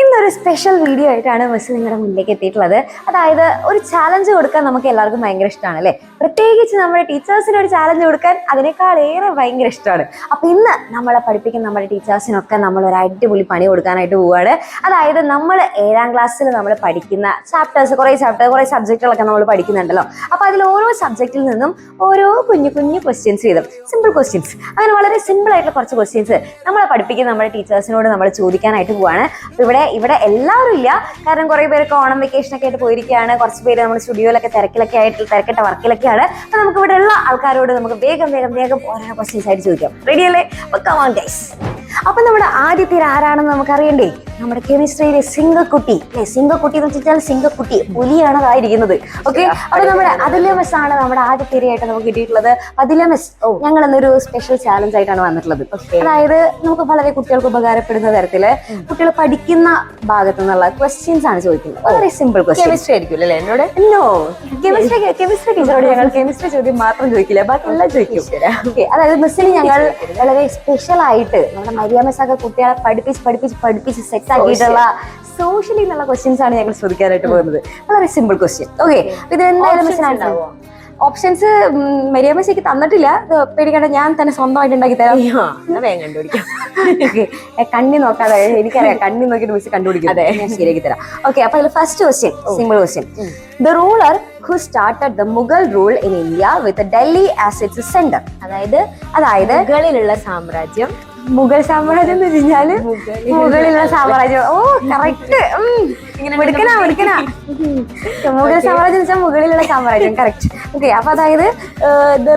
ഇന്നൊരു special video ആയിട്ടാണ് miss നിങ്ങളുടെ മുന്നിലേക്ക് എത്തിയിട്ടുള്ളത്. അതായത് ഒരു ചാലഞ്ച് കൊടുക്കാൻ നമുക്ക് എല്ലാവർക്കും ഭയങ്കര ഇഷ്ടമാണ് അല്ലേ? പ്രത്യേകിച്ച് നമ്മുടെ ടീച്ചേഴ്സിന് ഒരു ചാലഞ്ച് കൊടുക്കാൻ അതിനേക്കാൾ ഏറെ ഭയങ്കര ഇഷ്ടമാണ്. അപ്പം ഇന്ന് നമ്മളെ പഠിപ്പിക്കുന്ന നമ്മുടെ ടീച്ചേഴ്സിനൊക്കെ നമ്മൾ ഒരു അടിപൊളി പണി കൊടുക്കാനായിട്ട് പോവുകയാണ് അതായത് നമ്മൾ ഏഴാം ക്ലാസ്സിൽ നമ്മൾ പഠിക്കുന്ന ചാപ്റ്റേഴ്സ് കുറേ ചാപ്റ്റർ കുറേ സബ്ജക്റ്റുകളൊക്കെ നമ്മൾ പഠിക്കുന്നുണ്ടല്ലോ. അപ്പോൾ അതിൽ ഓരോ സബ്ജക്റ്റിൽ നിന്നും ഓരോ കുഞ്ഞു കുഞ്ഞു ക്വസ്റ്റ്യൻസ് വീതം സിമ്പിൾ ക്വസ്റ്റ്യൻസ് അങ്ങനെ വളരെ സിമ്പിൾ ആയിട്ടുള്ള കുറച്ച് ക്വസ്റ്റ്യൻസ് നമ്മളെ പഠിപ്പിക്കുന്ന നമ്മുടെ ടീച്ചേഴ്സിനോട് നമ്മൾ ചോദിക്കാനായിട്ട് പോവാണ്. അപ്പോൾ ഇവിടെ ഇവിടെ എല്ലാവരും ഇല്ല. കാരണം കുറെ പേരൊക്കെ ഓണം വെക്കേഷൻ ഒക്കെ ആയിട്ട് പോയിരിക്കുകയാണ്. കുറച്ച് പേര് നമ്മുടെ സ്റ്റുഡിയോയിലൊക്കെ തിരക്കിലൊക്കെ ആയിട്ട് തിരക്കിട്ട വർക്കിലൊക്കെയാണ്. അപ്പൊ നമുക്ക് ഇവിടെ ഉള്ള ആൾക്കാരോട് നമുക്ക് വേഗം വേഗം വേഗം ഓരോ ക്വസ്റ്റ്യൻസ് ആയിട്ട് ചോദിക്കാം. റെഡിയല്ലേ കമാൺ ഗൈസ് അപ്പൊ നമ്മുടെ ആദ്യത്തെ ആരാണെന്ന് നമുക്ക് അറിയണ്ടേ നമ്മുടെ കെമിസ്ട്രിയിലെ സിംഗക്കുട്ടി അല്ലെ? സിംഗക്കുട്ടി എന്ന് വെച്ചാൽ സിംഗക്കുട്ടി പുലിയാണ് അതായിരിക്കുന്നത് ഓക്കെ അപ്പൊ നമ്മുടെ അതിലെ മിസ് ആണ് നമ്മുടെ ആദ്യത്തെ തിരയായിട്ട് നമുക്ക് കിട്ടിയിട്ടുള്ളത്. അതുല്യ മിസ് ഞങ്ങൾ എന്നൊരു സ്പെഷ്യൽ ചാലഞ്ച് ആയിട്ടാണ് വന്നിട്ടുള്ളത്. അതായത് നമുക്ക് വളരെ കുട്ടികൾക്ക് ഉപകാരപ്പെടുന്ന തരത്തിൽ കുട്ടികൾ പഠിക്കുന്ന ഭാഗത്തു നിന്നുള്ള ക്വസ്റ്റ്യൻസ് ആണ് ചോദിക്കുന്നത്. വളരെ സിമ്പിൾ ക്വസ്റ്റ്യൻ കെമിസ്ട്രി ആയിരിക്കും അല്ലേ എന്നോട്? നോ കെമിസ്ട്രി കെമിസ്ട്രി ടീച്ചറോട് ഞങ്ങൾ കെമിസ്ട്രി ചോദ്യം മാത്രം ചോദിക്കില്ല. ബാക്കി എല്ലാം ചോദിക്കും. അതായത് മിസ്സിന് ഞങ്ങൾ വളരെ സ്പെഷ്യൽ ആയിട്ട് നമ്മുടെ മരിയ സാഗർ കുട്ടികളെ പഠിപ്പിച്ച് പഠിപ്പിച്ച് പഠിപ്പിച്ച് സെറ്റ് ആക്കിയിട്ടുള്ള സോഷ്യലി എന്നുള്ള ക്വസ്റ്റ്യൻസ് ആണ് ഞങ്ങൾ ശ്രദ്ധിക്കാനായിട്ട് പോകുന്നത്. വളരെ സിമ്പിൾ ക്വസ്റ്റ്യൻ ഓക്കെ ഇത് എന്തായാലും മിസ്സിന് ഓപ്ഷൻസ് മരിയ മിസ്സേക്ക് തന്നിട്ടില്ല. പേടിക്കണ്ട ഞാൻ തന്നെ സ്വന്തമായിട്ട് ഉണ്ടാക്കി തരാം. കണ്ടുപിടിക്കാം. കണ്ണി നോക്കാതെ എനിക്കറിയാം കണ്ണി നോക്കിയിട്ട് മിസ് കണ്ടുപിടിക്കും അതെ. ഞാൻ ശരിയാക്കി തരാം. ഓക്കെ അപ്പൊ അതിൽ first question simple question the ruler who started the Mughal rule in India with Delhi as its centre അതായത് അതായത് മുകളിലുള്ള സാമ്രാജ്യം. മുഗൾ സാമ്രാജ്യം എന്ന് വെച്ചാൽ മുകളിലുള്ള സാമ്രാജ്യം. ഓ കറക്റ്റ് എടുക്കണ എടുക്കണ മുഗൾ സാമ്രാജ്യം വെച്ചാൽ മുകളിലുള്ള സാമ്രാജ്യം. കറക്റ്റ് ഓക്കെ അപ്പൊ അതായത് ദ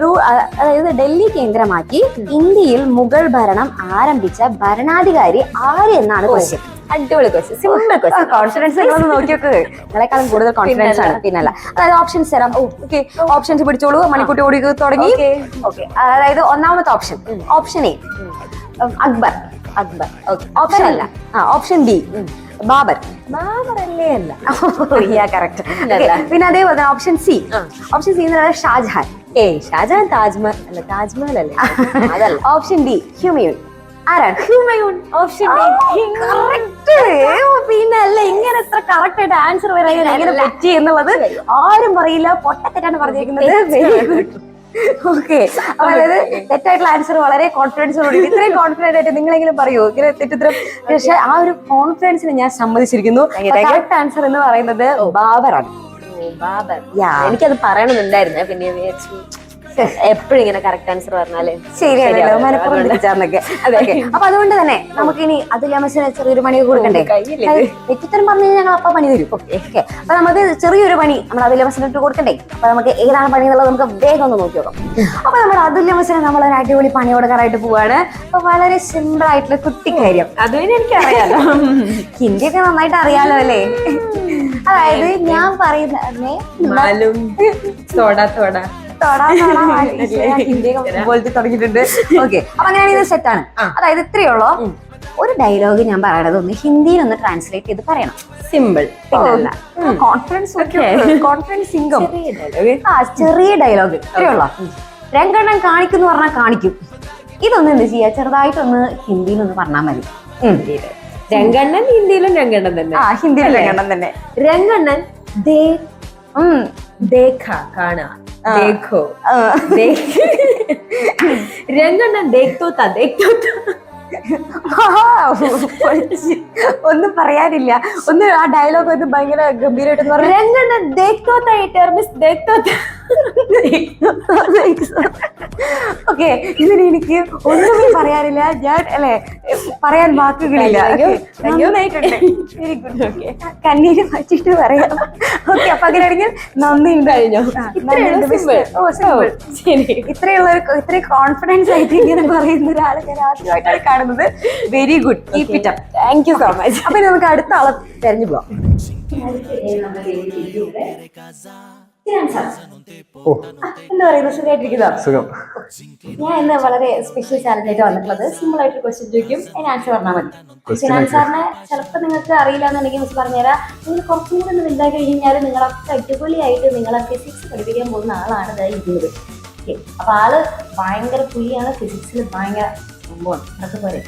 അതായത് ഡൽഹി കേന്ദ്രമാക്കി ഇന്ത്യയിൽ മുഗൾ ഭരണം ആരംഭിച്ച ഭരണാധികാരി ആര് എന്നാണ് ക്വസ്റ്റ്യൻ അടിപൊളി ക്വസ്റ്റ്യൻ സിമ്പിൾ ക്വസ്റ്റ്യൻ കോൺഫിഡൻസ് നിങ്ങളൊന്ന് നോക്കി നോക്ക് നിങ്ങളെക്കാളും കൂടുതൽ കോൺഫിഡൻസ് ആണ് പിന്നല്ല. അതായത് ഓപ്ഷൻസ് തരാം. Okay options പിടിച്ചോളൂ. മണിക്കൂട്ടി ഓടി തുടങ്ങി. ഓക്കെ അതായത് ഒന്നാമത്തെ option option A Akbar. Akbar. Option അല്ല. ആ ഓപ്ഷൻ ബി ബാബർ. ബാബർ അല്ലേ അല്ല. കറക്റ്റ്. പിന്നെ അതേപോലെ ഓപ്ഷൻ സി ഓപ്ഷൻ സി എന്ന് പറയുന്നത് ഷാജഹാൻ. ഏ ഷാജഹാൻ താജ്മഹൽ. അല്ല താജ്മഹൽ അല്ലേ? അതല്ല. Option D Humayun. ആരാണ്? ഹുമയൂൺ ഓപ്ഷൻ കറക്റ്റ് പിന്നെ അല്ല ഇങ്ങനെ എത്ര കറക്റ്റ് ആയിട്ട് ആൻസർ പറയാൻ എങ്ങനെ പറ്റി എന്നുള്ളത് ആരും പറയില്ല പൊട്ടത്തെറ്റാണ് പറഞ്ഞിരിക്കുന്നത് വെരി ഗുഡ് ഓക്കെ. അതായത് തെറ്റായിട്ടുള്ള ആൻസർ വളരെ കോൺഫിഡൻസോട് ഇത്രയും കോൺഫിഡൻസ് ആയിട്ട് നിങ്ങളെങ്കിലും പറയൂ. ഇങ്ങനെ തെറ്റിത്ര പക്ഷെ ആ ഒരു കോൺഫിഡൻസിന് ഞാൻ സമ്മതിച്ചിരിക്കുന്നു. കറക്റ്റ് ആൻസർ എന്ന് പറയുന്നത് ബാബറാണ്. ബാബർ. എനിക്കത് പറയണമെന്നുണ്ടായിരുന്നു. പിന്നെ വിചാരിച്ചു എപ്പോഴും ഇങ്ങനെ കറക്റ്റ് ആൻസർ പറഞ്ഞാൽ ശരിയാണല്ലോ മലപ്പുറം മനപ്പുറം. Okay. അപ്പൊ അതുകൊണ്ട് തന്നെ നമുക്ക് ഇനി അതുല്യാമസിന് ചെറിയൊരു പണി കൊടുക്കണ്ടേ? തെറ്റിത്തരം പറഞ്ഞു കഴിഞ്ഞാൽ ഞങ്ങൾ അപ്പൊ പണി തരും. ഓക്കെ. അപ്പൊ നമുക്ക് ചെറിയൊരു പണി നമ്മൾ അതുല്യാമസിന് ഇട്ട് കൊടുക്കണ്ടേ? അപ്പൊ നമുക്ക് ഏതാണ് പണി എന്നുള്ളത് നമുക്ക് വേഗം ഒന്ന് നോക്കി നോക്കാം. അപ്പൊ നമ്മുടെ അതുല്യാമസിന് നമ്മൾ ഒരു അടിപൊളി പണി കൊടുക്കാനായിട്ട് പോവാണ്. അപ്പൊ വളരെ സിമ്പിൾ ആയിട്ടുള്ള കുട്ടിക്കാര്യം. അത് പിന്നെ എനിക്ക് അറിയാലോ ഹിന്ദിയൊക്കെ നന്നായിട്ട് അറിയാലോ അല്ലേ? അതായത് ഞാൻ പറയുന്നേ തോടാ തോട. തുടങ്ങിയിട്ടുണ്ട്. ഓക്കെ അപ്പൊ അങ്ങനെയാണെങ്കിൽ ഇത് സെറ്റാണ് അതായത് ഇത്രയുള്ളോ ഒരു ഡയലോഗ് ഞാൻ പറയണത് ഒന്ന് ഹിന്ദിയിൽ ഒന്ന് ട്രാൻസ്ലേറ്റ് ചെയ്ത് പറയണം. സിമ്പിൾ കോൺഫിഡൻസ് കോൺഫിഡൻസ് സിംഗം ചെറിയ ഡയലോഗ് ആ ചെറിയ ഡയലോഗ് ഇത്രയുള്ളോ രണ്ടെണ്ണം കാണിക്കുന്നു പറഞ്ഞാൽ കാണിക്കും. ഇതൊന്ന് എന്ത് ചെയ്യാ? ചെറുതായിട്ടൊന്ന് ഹിന്ദിയിൽ ഒന്ന് പറഞ്ഞാൽ മതി. രംഗണ്ണൻ ഹിന്ദിയിലും രംഗണ്ണൻ തന്നെ. ആ ഹിന്ദിയിൽ രണ്ടെണ്ണം തന്നെ. രംഗണ്ണൻ ദേ. ദേഖ കാണാ. ദേഖോ. രംഗണ്ണൻ. ഒന്നും പറയാനില്ല. ഒന്ന് ആ ഡയലോഗ് ഒന്ന് ഭയങ്കര ഗംഭീരമായിട്ട് രംഗണ്ണൻ ദേഖ്തോ താ ഈ ടെർമിസ് ദേഖ്തോ താ ഓക്കെ ഇതിന് എനിക്ക് ഒന്നും പറയാനില്ല. ഞാൻ അല്ലെ പറയാൻ വാക്കുകളില്ല. കണ്ണീര് പറ്റിട്ട് പറയാം. ഓക്കെ അപ്പൊ അങ്ങനെയാണെങ്കിൽ നന്ദി കഴിഞ്ഞോ? ശരി. ഇത്രയുള്ള ഇത്രയും കോൺഫിഡൻസ് ആയിട്ട് ഇങ്ങനെ പറയുന്ന ഒരാളെ ഞാൻ ആദ്യമായിട്ടാണ് കാണുന്നത്. Very good keep it up thank you so much അപ്പൊ ഇനി നമുക്ക് അടുത്ത ആളെ തെരഞ്ഞു പോവാം. എന്താ പറയുന്നത് സുഖമായിട്ടിരിക്കുന്നോ സുഖം. ഞാൻ ഇന്ന് വളരെ സ്പെഷ്യൽ ചാലഞ്ച് ആയിട്ട് വന്നിട്ടുള്ളത് സിമ്പിൾ ആയിട്ട് ക്വസ്റ്റ്യൻ ചോദിക്കും. അതിന് ആൻസർ പറഞ്ഞാൽ മതി. ക്വസ്റ്റ്യൻ ആൻസറിനെ ചിലപ്പോൾ നിങ്ങൾക്ക് അറിയില്ല എന്നുണ്ടെങ്കിൽ മിസ് പറഞ്ഞുതരാം. നിങ്ങൾ കുറച്ചും കൂടി ഒന്ന് വലുതാക്കി കഴിഞ്ഞാൽ നിങ്ങളൊക്കെ അടിപൊളിയായിട്ട് നിങ്ങളെ ഫിസിക്സ് പഠിപ്പിക്കാൻ പോകുന്ന ആളാണ് ഇതായി ഇരിക്കുന്നത് ഓക്കെ. അപ്പൊ ആൾ ഭയങ്കര പുലിയാണ്. ഫിസിക്സിൽ ഭയങ്കര അതൊക്കെ പോലെ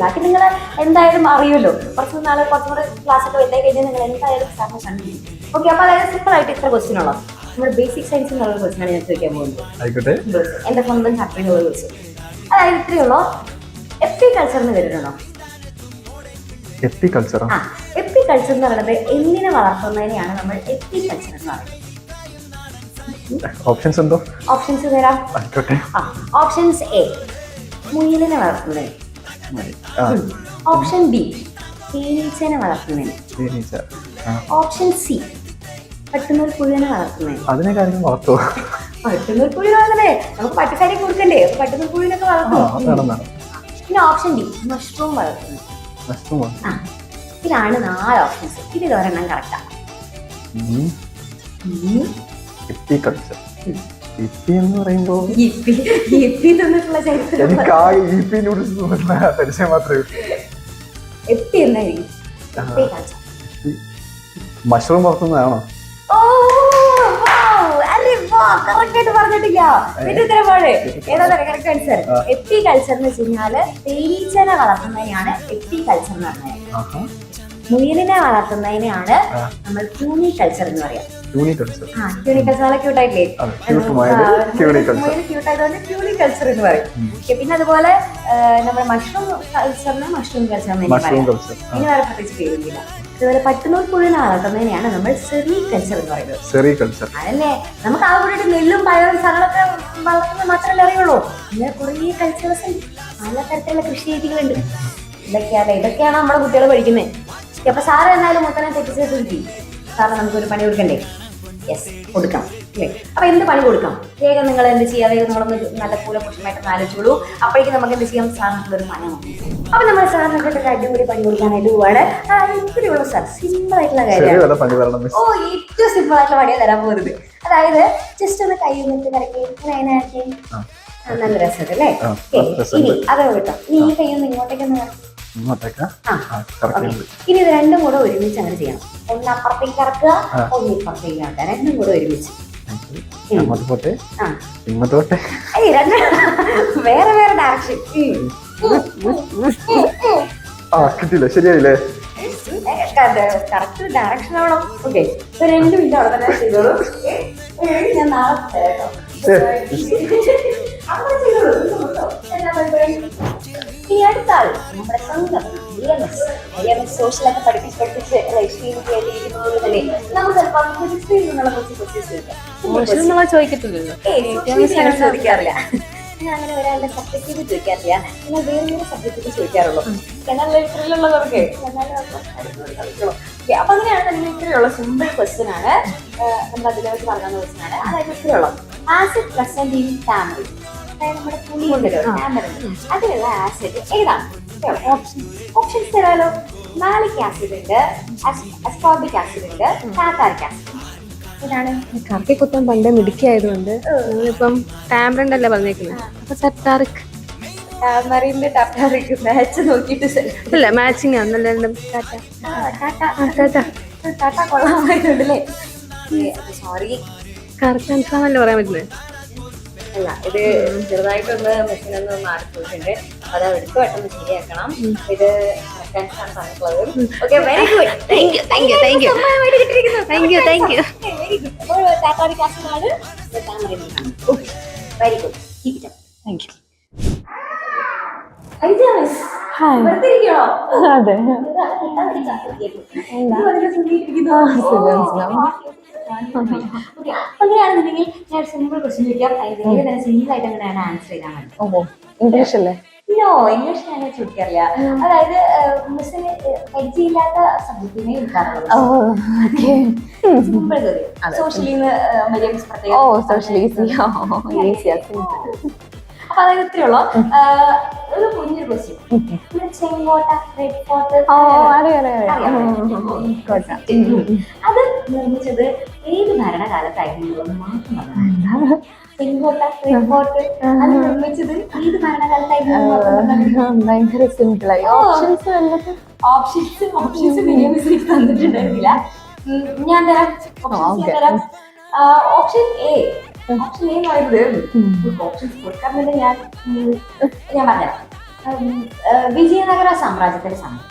ബാക്കി നിങ്ങൾ എന്തായാലും അറിയുമല്ലോ. കുറച്ച് നാളെ കുറച്ചും കൂടെ ക്ലാസ് ഒക്കെ വലുതായി കഴിഞ്ഞാൽ നിങ്ങൾ എന്തായാലും സാറിന് കണ്ടിരിക്കും. ഓക്കെ അപ്പൊ അതായത് സിമ്പിൾ ആയിട്ട് ഇത്ര ക്വസ്റ്റ്യൻ ഉള്ളത് നമ്മുടെ ബേസിക് സയൻസ് എന്നുള്ള ക്വസ്റ്റ്യൻ ആണ് ഞാൻ ചോദിക്കാൻ പോകുന്നത്. ആയിക്കോട്ടെ. എന്റെ സ്വന്തം ചാപ്റ്ററിനുള്ള ക്വസ്റ്റ്യൻ അതായത് ഇത്രയേ ഉള്ളൂ. എപ്പി കൾച്ചർ എന്ന് കേട്ടിട്ടുണ്ടോ എപ്പി കൾച്ചർ ആ എപ്പി കൾച്ചർ എന്ന് പറയുന്നത് എന്തിനെ വളർത്തുന്നതിനെയാണ് നമ്മൾ എപ്പി കൾച്ചർ എന്ന് പറയുന്നത്. ഓപ്ഷൻസ് എന്തോ? ഓപ്ഷൻസ് തരാം. ഓപ്ഷൻസ് എ മുയലിനെ വളർത്തുന്നതിന്. ഓപ്ഷൻ ബി തേനീച്ചനെ വളർത്തുന്നതിന്. ഓപ്ഷൻ സി പട്ടുന്നൂൽ പുഴുവിനെ വളർത്തുന്നത് അതിനെ കാര്യം വളർത്തോ. പട്ടുന്നൂൽ പുഴു വളർത്തണേ നമുക്ക് പട്ടുസാരി കൊടുക്കണ്ടേ? അപ്പൊ പട്ടുന്നൂൽ പുഴുവിനൊക്കെ വളർത്തും പിന്നെ ഓപ്ഷൻ ഡി മഷ്റൂം വളർത്തുന്നത്. ഇതാണ് നാല് ഓപ്ഷൻസ് ഇതിൽ ഒരെണ്ണം കറക്റ്റാ എന്ന് പറയുമ്പോ ഇപ്പി ഇപ്പി തന്നിട്ടുള്ള ചരിത്രം. എനിക്ക് ആ ഇപ്പി നൂഡിൽസ് തോന്നുന്ന പരിചയം മാത്രമേ ഉള്ളൂ. എപ്പി എന്നായിരിക്കും എപ്പി മഷ്റൂം വളർത്തുന്നതാണോ? പറഞ്ഞിട്ടില്ല. എപ്പി കൾച്ചർ എന്ന് വെച്ച് കഴിഞ്ഞാൽ തേനീച്ചനെ എപ്പി കൾച്ചർ എന്ന് പറഞ്ഞത്. മുയലിനെ വളർത്തുന്നതിനെയാണ് നമ്മൾ ക്യൂണി കൾച്ചർ എന്ന് പറയാം. യൂണി കൾച്ചർ ആ ക്യൂണി കൾച്ചർ നല്ല. മുയൽ ക്യൂണി കൾച്ചർ എന്ന് പറയും. പിന്നെ അതുപോലെ നമ്മുടെ മഷ്റൂം കൾച്ചറിന് മഷ്റൂം കൾച്ചർ എന്ന് പറയാം. ഇനി വേറെ പ്രത്യേകിച്ച് പേരില്ല അതുപോലെ പട്ടുനൂൽ പുഴുവിനെ വളർത്തുന്നതിനെയാണ് നമ്മൾ സെറി കൾച്ചർ എന്ന് പറയുന്നത്. സെറി കൾച്ചർ അതല്ലേ? നമുക്ക് ആ കൂടിയിട്ട് നെല്ലും പഴവും സാധനങ്ങളൊക്കെ വളർത്തുന്നത് മാത്രമല്ലേ അറിയുള്ളൂ. ഇങ്ങനെ കുറേ കൾച്ചേഴ്സ് ഉണ്ട്. പല തരത്തിലുള്ള കൃഷി രീതികളുണ്ട്. ഇതൊക്കെയാണ് ഇതൊക്കെയാണ് നമ്മുടെ കുട്ടികൾ പഠിക്കുന്നത്. അപ്പൊ സാറ് എന്നാലും മൊത്തം തെറ്റിച്ച് സാറ് സാറിന് നമുക്കൊരു പണി കൊടുക്കണ്ടേ? യെസ് കൊടുക്കാം. അല്ലേ അപ്പൊ എന്ത് പണി കൊടുക്കാം? വേഗം നിങ്ങൾ എന്ത് ചെയ്യാം? വേഗം നിങ്ങളൊന്ന് നല്ല കൂടെ പുരുഷമായിട്ട് ആലോചിച്ചോളൂ. അപ്പോഴേക്കും നമുക്ക് എന്ത് ചെയ്യാം? സാറിനുള്ള ഒരു മനം അപ്പൊ നമ്മൾ സാറിനെ ഒരു അടിപൊളി പണി കൊടുക്കാനായിട്ട് പോവാണ് ഇത്രയുള്ള സാർ സിമ്പിൾ ആയിട്ടുള്ള കാര്യമാണ്. ഓ ഏറ്റവും സിമ്പിൾ ആയിട്ടുള്ള പണിയാണ് തരാൻ പോകുന്നത് അതായത് ജസ്റ്റ് ഒന്ന് കൈ നിന്നിട്ട് കറക്കി ഇങ്ങനെ അതിനകത്ത് ആ. ആ, നല്ല രസമുണ്ട് അല്ലേ. ഇനി അത് കേട്ടോ. ഇനി ഈ കൈ ഒന്ന് ഇങ്ങോട്ടേക്ക് ഒന്ന് കറക്കി. ഇനി ഇത് രണ്ടും കൂടെ ഒരുമിച്ച് അങ്ങനെ ചെയ്യണം ഒന്ന് അപ്പുറത്തേക്ക് ഇറക്കുക. ഒന്ന് ഇപ്പുറത്തേക്ക് ഇറക്കുക രണ്ടും കൂടെ ഒരുമിച്ച്. അങ്ങോട്ട് പോട്ടെ. ഇങ്ങോട്ട് പോട്ടെ. വേറെ വേറെ ഡയറക്ഷൻ ആ കിട്ടിയില്ല. ശരിയായില്ലേ? കറക്റ്റ് ഡയറക്ഷൻ ആവണം. ഓക്കെ രണ്ട് മിനിറ്റ് അവിടെ തന്നെ ചെയ്തോളൂ. ഞാൻ നാളെ തരാം. ഇനി അടുത്ത ആൾ. നമ്മുടെ സ്വന്തം സോഷ്യലൊക്കെ പഠിപ്പിച്ച് പഠിപ്പിച്ച് ലൈഫ് തന്നെ നമുക്ക് ചിലപ്പോൾ ഫിസിക്സിൽ കുറച്ച് ക്വസ്റ്റ്യൻസ് ചോദിക്കാം അങ്ങനെ ചോദിക്കാറില്ല. ഞാൻ അങ്ങനെ ഒരാളുടെ ചോദിക്കാറില്ല. എന്നാൽ വേറെ വേറെ സബ്ജക്റ്റീവ് ചോദിക്കാറുള്ളൂ. എന്നാൽ ലിറ്ററിലുള്ളവർക്ക് അപ്പൊ അങ്ങനെയാണെന്നുണ്ടെങ്കിൽ ഇത്രയുള്ള സിമ്പിൾ ക്വസ്റ്റ്യൻ ആണ്. നമ്മൾ അതിനെ അതിലേക്ക് പറഞ്ഞ ക്വസ്റ്റ്യൻ ആണ്. അതായത് ഇത്രയുള്ള. ആസിഡ് പ്രസന്റ് ഇൻ ഫാമിലി അതായത് നമ്മുടെ പുളി ഉണ്ടല്ലോ അതിലുള്ള ആസിഡ് ഏതാണ്? ഓപ്ഷൻ ഓപ്ഷൻസ് തരാലോ. മാലിക് ആസിഡ് ഉണ്ട് അസ്കോർബിക് ആസിഡ് ഉണ്ട് കാത്താരിക് ആസിഡ് കറക്കി കുത്താൻ പണ്ടേ മിടുക്കിയായതുകൊണ്ട് ഇപ്പം ടാമ്പ്രണ്ട് അല്ലേ പറഞ്ഞേക്കുന്നത് അപ്പൊ ടാമറിന്റെ മാച്ച് നോക്കിയിട്ട് അല്ല മാച്ചിങ് ആണ്. രണ്ടും ടാറ്റ. ടാറ്റ. ടാറ്റ. കൊള്ളാമായിട്ടുണ്ടല്ലേ സോറി കറക്റ്റ് ആൻസർ പറയാൻ പറ്റുന്നത് അല്ല ഇത് ചെറുതായിട്ടൊന്ന് മെഷീനൊന്ന് മാറിപ്പോയിട്ടുണ്ട്. അത് എടുത്ത് പെട്ടെന്ന് ശരിയാക്കണം ഇത് very good thank you thank you thank you thank you thank you very good very good thank you അതെ അങ്ങനെയാണെന്നുണ്ടെങ്കിൽ ഞാൻ സിമ്പിൾ ക്വസ്റ്റ്യൻ ചോദിക്കാം സിമ്പിൾ ആയിട്ട് അങ്ങനെയാണ് ആൻസർ ചെയ്താൽ മതി ഓ ഇംഗ്ലീഷ് അല്ലേ നോ ഇംഗ്ലീഷ് ഞാൻ ചോദിക്കാറില്ല അതായത് മിസ്സിന് പരിചയമില്ലാത്ത സബ്ജക്റ്റിനെ എടുക്കാറുള്ളത് സോഷ്യലി ഓ ഈസി അപ്പൊ അതായത് ഇത്രയുള്ളൂ ഒരു കുഞ്ഞൊരു ക്വസ്റ്റ്യൻ ചെങ്കോട്ട റെഡ് ഫോർട്ട് അത് നിർമ്മിച്ചത് ഏത് ഭരണകാലത്തായിരുന്നു എന്ന് ഭയങ്കര സിമ്പിളായി ഓപ്ഷൻസ് ഓപ്ഷൻസ് ഓപ്ഷൻസ് തന്നിട്ടുണ്ടായിരുന്നില്ല. ഞാൻ തരാം. ഓപ്ഷൻസ് ഞാൻ തരാം. ഓപ്ഷൻ എ ഓപ്ഷൻ എ എന്ന് പറയുന്നത് ഓപ്ഷൻസ് കൊടുക്കാൻ വേണ്ടി ഞാൻ. ഞാൻ പറഞ്ഞുതരാം. വിജയനഗര സാമ്രാജ്യത്തിന്റെ സമയം.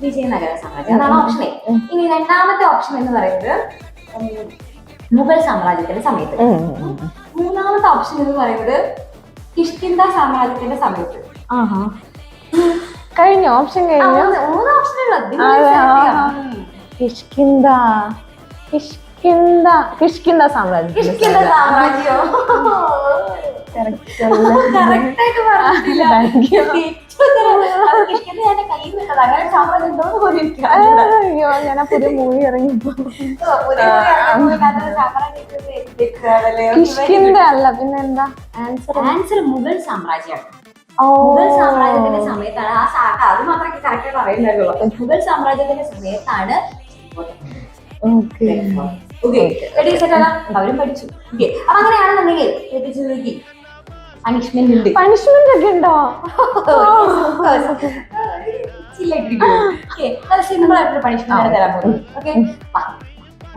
വിജയനഗര സാമ്രാജ്യം. അതാണ് ഓപ്ഷൻ എ ഇനി രണ്ടാമത്തെ ഓപ്ഷൻ എന്ന് പറയുന്നത് മുഗൾ സാമ്രാജ്യത്തിന്റെ സമയത്ത്. മൂന്നാമത്തെ ഓപ്ഷൻ എന്ന് പറയുന്നത് കിഷ്കിന്ദ സാമ്രാജ്യത്തിന്റെ സമയത്ത്. കഴിഞ്ഞ? ഓപ്ഷൻ കഴിഞ്ഞു? മൂന്ന് ഓപ്ഷൻ. കിഷ്കിന്ദ. കിഷ്കിന്ദ കിഷ്കിന്ദ സാമ്രാജ്യം കിഷ്കിന്ദ സാമ്രാജ്യം Correct. ആയിട്ട് പറഞ്ഞിട്ടില്ല. അയ്യോ ഞാൻ ആ പുതിയ മൂവി ഇതൊക്കെയാണല്ലേ. കിഷ്കിന്ദ അല്ല പിന്നെ എന്താ? ആൻസർ ആൻസർ മുഗൾ സാമ്രാജ്യമാണ്. മുഗൾ സാമ്രാജ്യത്തിന്റെ സമയത്താണ് ആ സാക്ക അത് മാത്രമേ കറക്റ്റ് പറയുന്നുള്ളൂ മുഗൾ സാമ്രാജ്യത്തിന്റെ സമയത്താണ് അവരും പഠിച്ചു. അപ്പൊ അങ്ങനെയാണെന്നുണ്ടെങ്കിൽ പണിഷ്മെന്റ് ഉണ്ട്. പണിഷ്മെന്റ് ഒക്കെ ഉണ്ടോ? സിമ്പിൾ പണിഷ്മെന്റ് തരാൻ പോകുന്നു ഓക്കെ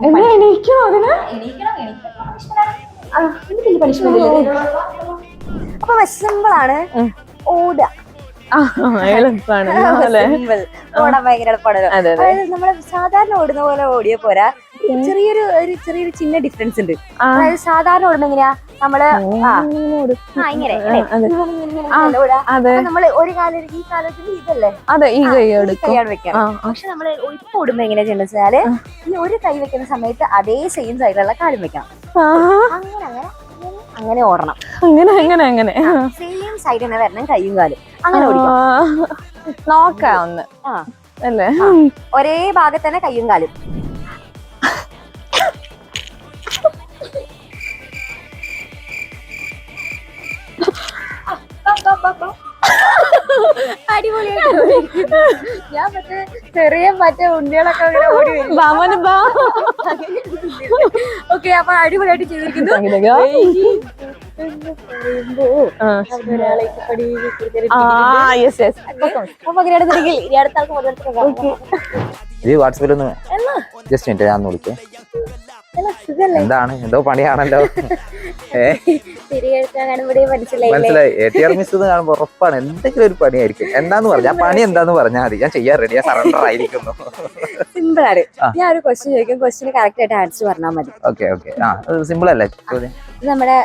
എന്നാ എണീക്കോ അതിന്? എണീക്കണം എണീക്കണം. പണിഷ്മെന്റ് അപ്പൊ സിമ്പിൾ ആണ് ഓടുക. ഓടാൻ ഭയങ്കര എളുപ്പമാണല്ലോ അതായത് നമ്മൾ സാധാരണ ഓടുന്ന പോലെ ഓടിയ പോരാ. ചെറിയൊരു ചെറിയൊരു ചിന്ന ഡിഫറൻസ് ഉണ്ട്. അതായത് സാധാരണ ഓടുന്ന എങ്ങനെയാ? നമ്മൾ ഇങ്ങനെ നമ്മൾ ഒരു കാലം ഈ കാലത്തിൽ ഇതല്ലേ? അതെ ഈ കൈ കൈയാണ് വെക്കാം പക്ഷെ നമ്മൾ ഇപ്പൊ ഓടുമ്പോ എങ്ങനെയാ ചെയ്യണമെന്ന് വെച്ചാൽ ഈ ഒരു കൈ വെക്കുന്ന സമയത്ത് അതേ സെയിം സൈഡിലുള്ള കാലും വെക്കണം. അങ്ങനെ അങ്ങനെ അങ്ങനെ, ഓടണം. അങ്ങനെ അങ്ങനെ അങ്ങനെ. സെയിം സൈഡ് തന്നെ വരണം കൈയും കാലും. അങ്ങനെ ഓടിക്കാം നോക്കാം ഒന്ന്. അല്ലേ? ഒരേ ഭാഗത്ത് തന്നെ കൈയും കാലും. അടിപൊളിയായിട്ട് ഞാൻ മറ്റേ ചെറിയ മറ്റേ ഉണ്ണികളൊക്കെ അങ്ങനെ ഓടി വരും. വാമന് ബാ. ഓക്കെ അപ്പൊ അടിപൊളിയായിട്ട് ചെയ്തിരിക്കുന്നു. ഇത് വാട്സപ്പിൽ ഒന്ന് ജസ്റ്റ് മിനിറ്റ് ഞാൻ വിളിക്കേ. എന്താണ്? എന്തോ പണിയാണല്ലോ. മനസ്സിലായി. എ ടി ആർ മിസ് എന്ന് ഉറപ്പാണ്. എന്തെങ്കിലും ഒരു പണിയായിരിക്കും. എന്താന്ന് പറഞ്ഞ പണി എന്താന്ന് പറഞ്ഞാൽ മതി. ഞാൻ ചെയ്യാൻ റെഡി ഞാൻ സറണ്ടർ ആയിരിക്കുന്നു. സിമ്പിൾ ആണ്. ഞാൻ ഒരു ക്വസ്റ്റ്യൻ ചോദിക്കും. ക്വസ്റ്റിന് കറക്റ്റ് ആയിട്ട് ആൻസർ പറഞ്ഞാൽ മതി. ഓക്കെ ഓക്കെ ആ സിമ്പിൾ അല്ലേ? ചോദ്യം? നമ്മുടെ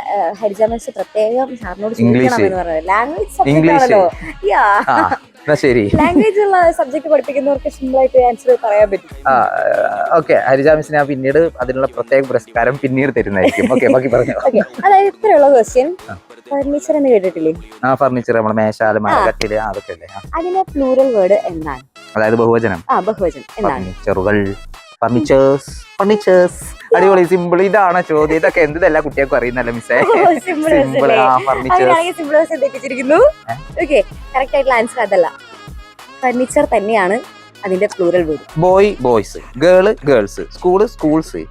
ഹരിജ മിസ് പ്രത്യേകം സാറിനോട്. ചോദിക്കണം എന്ന് ലാംഗ്വേജ് സബ്ജക്ട് ശരി. ലാംഗ്വേജ് ഉള്ള സബ്ജക്ട് പഠിപ്പിക്കുന്നവർക്ക് സിമ്പിൾ ആയിട്ട് ആൻസർ പറയാൻ പറ്റും. ഓക്കെ ഹരിജാ മിസ് ഞാൻ പിന്നീട് അതിനുള്ള പ്രത്യേക പുരസ്കാരം പിന്നീട് തരുന്നതായിരിക്കും. ഓക്കെ ബാക്കി പറഞ്ഞു. അതായത് ഇത്രയുള്ള ക്വസ്റ്റ്യൻ ഫർണിച്ചർ എന്ന് കേട്ടിട്ടില്ലേ? ആ ഫർണിച്ചർ നമ്മുടെ മേശ അലമാര കട്ടിൽ ആ, അതൊക്കെ അല്ലേ? ആ, അതിന്റെ പ്ലൂറൽ വേർഡ് എന്നാണ്. അതായത് ബഹുവചനം. ആ ബഹുവചനം. എന്നാണ്? ഫർണിച്ചറുകൾ ഫർണിച്ചേഴ്സ് ഫർണിച്ചേഴ്സ് അടിപൊളി സിമ്പിൾ ഇതാണ് ചോദ്യം. ഇതൊക്കെ എന്തെല്ലാ കുട്ടികൾക്കും അറിയുന്നല്ലോ മിസ്സേ? സിമ്പിൾ ആ കറക്റ്റ് ആയിട്ടുള്ള ആൻസർ അതല്ല. ഫർണിച്ചർ തന്നെയാണ് അതിന്റെ plural word boy boys girl girls school schools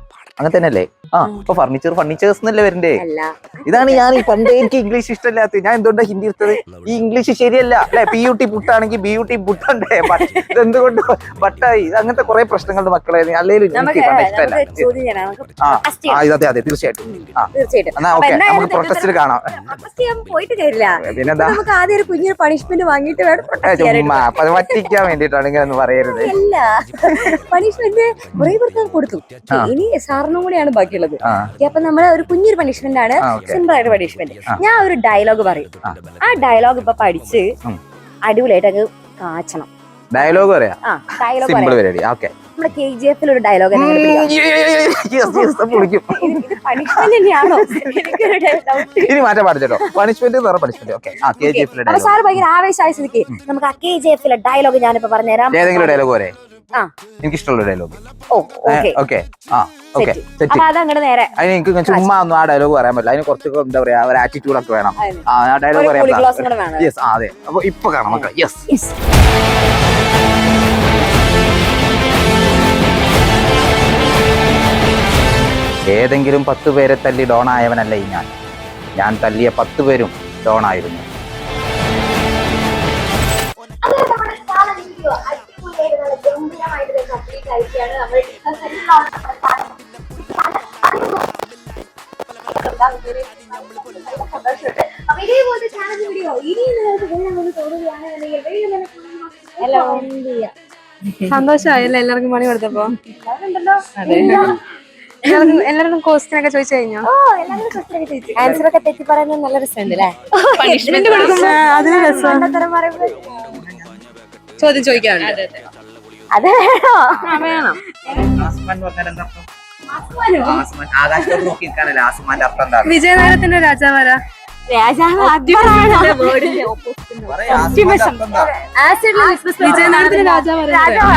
അങ്ങനെ തന്നെയല്ലേ ആ ഇപ്പൊ ഫർണിച്ചർ ഫർണിച്ചേഴ്സ് എന്നല്ലേ വരണ്ടേ? അല്ല. ഇതാണ് ഞാൻ ഈ പണ്ടേ എനിക്ക് ഇംഗ്ലീഷ് ഇഷ്ടമല്ലാത്ത ഞാൻ എന്തുകൊണ്ടാണ് ഹിന്ദി എടുത്തത്? ഈ ഇംഗ്ലീഷ് ശരിയല്ല. അല്ലെ പി യു ടി പുട്ടാണെങ്കിൽ ബി യു ടി പുട്ടണ്ടേ? ഇതെന്തുകൊണ്ട് ബട്ടായി അങ്ങനത്തെ കുറെ പ്രശ്നങ്ങളുടെ മക്കളെ. അല്ലെങ്കിൽ എനിക്ക് ഇഷ്ടമല്ല. നമുക്ക് ആ അതെ അതെ തീർച്ചയായിട്ടും. ആ എന്നാ ഓക്കെ നമുക്ക് പ്രൊട്ടസ്റ്റിൽ കാണാം. പിന്നെന്താ? നമുക്ക് ആദ്യം ഒരു കുഞ്ഞിന് പണിഷ്മെന്റ് വാങ്ങിയിട്ട് വേണം പറ്റിക്കാൻ വേണ്ടിട്ടാണ് ഇങ്ങനെ പറയരുത്. പണിഷ്മെന്റ് കുറെ പേർക്ക് കൊടുത്തു. ഇനി ഇനി സാറിനും കൂടിയാണ് ബാക്കിയുള്ളത് അപ്പൊ നമ്മൾ ഒരു കുഞ്ഞൊരു പണിഷ്മെന്റ് ആണ് സിമ്പിൾ ആയിട്ട് പണിഷ്മെന്റ് ഞാൻ ഒരു ഡയലോഗ് പറയും ആ. ഡയലോഗ് ഇപ്പൊ പഠിച്ച്. അടിപൊളിയായിട്ട് അങ്ങ് കാച്ചണം ഡയലോഗ് പറയാം ആ ഡയലോഗ് സിമ്പിൾ പറയാം പരിപാടി ഓക്കെ നമ്മുടെ കെ ജി എഫിൽ ഒരു ഡയലോഗ് ഇനി മാറ്റാൻ പണിഷ്മെന്റ് ഓക്കെ ഭയങ്കര ആവേശമായ സ്ഥിതിക്ക് നമുക്ക് ആ കെ ജി എഫിലെ ഡയലോഗ് ഞാനിപ്പോ പറഞ്ഞുതരാം ഏതെങ്കിലും ഡയലോഗ് പോരെ ആ. എനിക്ക് ഇഷ്ടമുള്ള ഡയലോഗ് ഓക്കെ ആ ഓക്കെ അതിന് എനിക്ക് ചുമ്മാ ഒന്നും ആ ഡയലോഗ് പറയാൻ പറ്റില്ല. അതിന് കുറച്ച് എന്താ പറയാ ഒരു ആറ്റിറ്റ്യൂഡ് ഒക്കെ വേണം. ആ ഡയലോഗ് പറയാൻ യെസ് അതെ. അപ്പൊ ഇപ്പൊ കാണാം മക്കളെ. യെസ് ഏതെങ്കിലും പത്ത് പേരെ തല്ലി ഡോണായവനല്ല ഈ ഞാൻ. ഞാൻ തല്ലിയ പത്ത് പേരും ഡോണായിരുന്നു ആയിട്ടാണ് നമ്മൾ ചാനൽ വീഡിയോ സന്തോഷമായല്ലേ എല്ലാവർക്കും പണി കൊടുത്തപ്പോ. എല്ലാവർക്കും ക്വസ്റ്റ്യൻ ഒക്കെ ചോദിച്ചു കഴിഞ്ഞോ? ആൻസർ ഒക്കെ തെറ്റി പറയുന്നത് നല്ല രസമുണ്ട് അല്ലേ? അതിന് രസം? ചോദ്യം ചോദിക്കാറുണ്ട്. അത്. വേണോ. ആ, വേണം വിജയനഗരത്തിന്റെ രാജാവാരാ? വിജയനഗരത്തിന്റെ രാജാവാരാ രാജാവ്